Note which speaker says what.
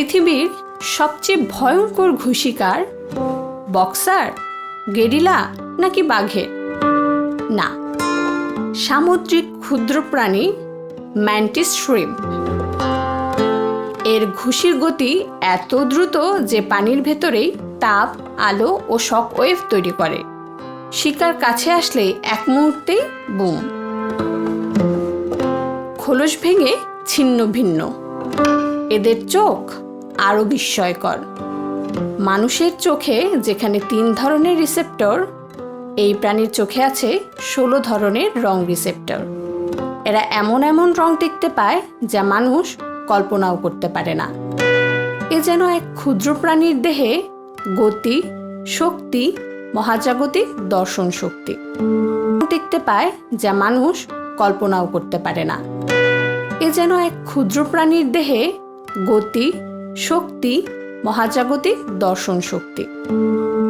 Speaker 1: পৃথিবীর সবচেয়ে ভয়ঙ্কর ঘুষিকার বক্সার, গেরিলা নাকি বাঘের না। সামুদ্রিক ক্ষুদ্র প্রাণী ম্যান্টিস শ্রিম্প। এর ঘুষির গতি এত দ্রুত যে পানির ভেতরেই তাপ, আলো ও শক ওয়েভ তৈরি করে। শিকার কাছে আসলে এক মুহূর্তেই বুম। খোলস ভেঙে ছিন্ন ভিন্ন। এদের চোখ আরও বিস্ময়কর। মানুষের চোখে যেখানে তিন ধরনের রিসেপ্টর, এই প্রাণীর চোখে আছে ষোলো ধরনের রং রিসেপ্টর। এরা এমন এমন রং দেখতে পায় যা মানুষ কল্পনাও করতে পারে না। এ যেন এক ক্ষুদ্র প্রাণীর দেহে গতি, শক্তি, মহাজাগতিক দর্শন শক্তি দেখতে পায় যা মানুষ কল্পনাও করতে পারে না। এ যেন এক ক্ষুদ্র প্রাণীর দেহে গতি শক্তি মহাজাগতিক দর্শন শক্তি।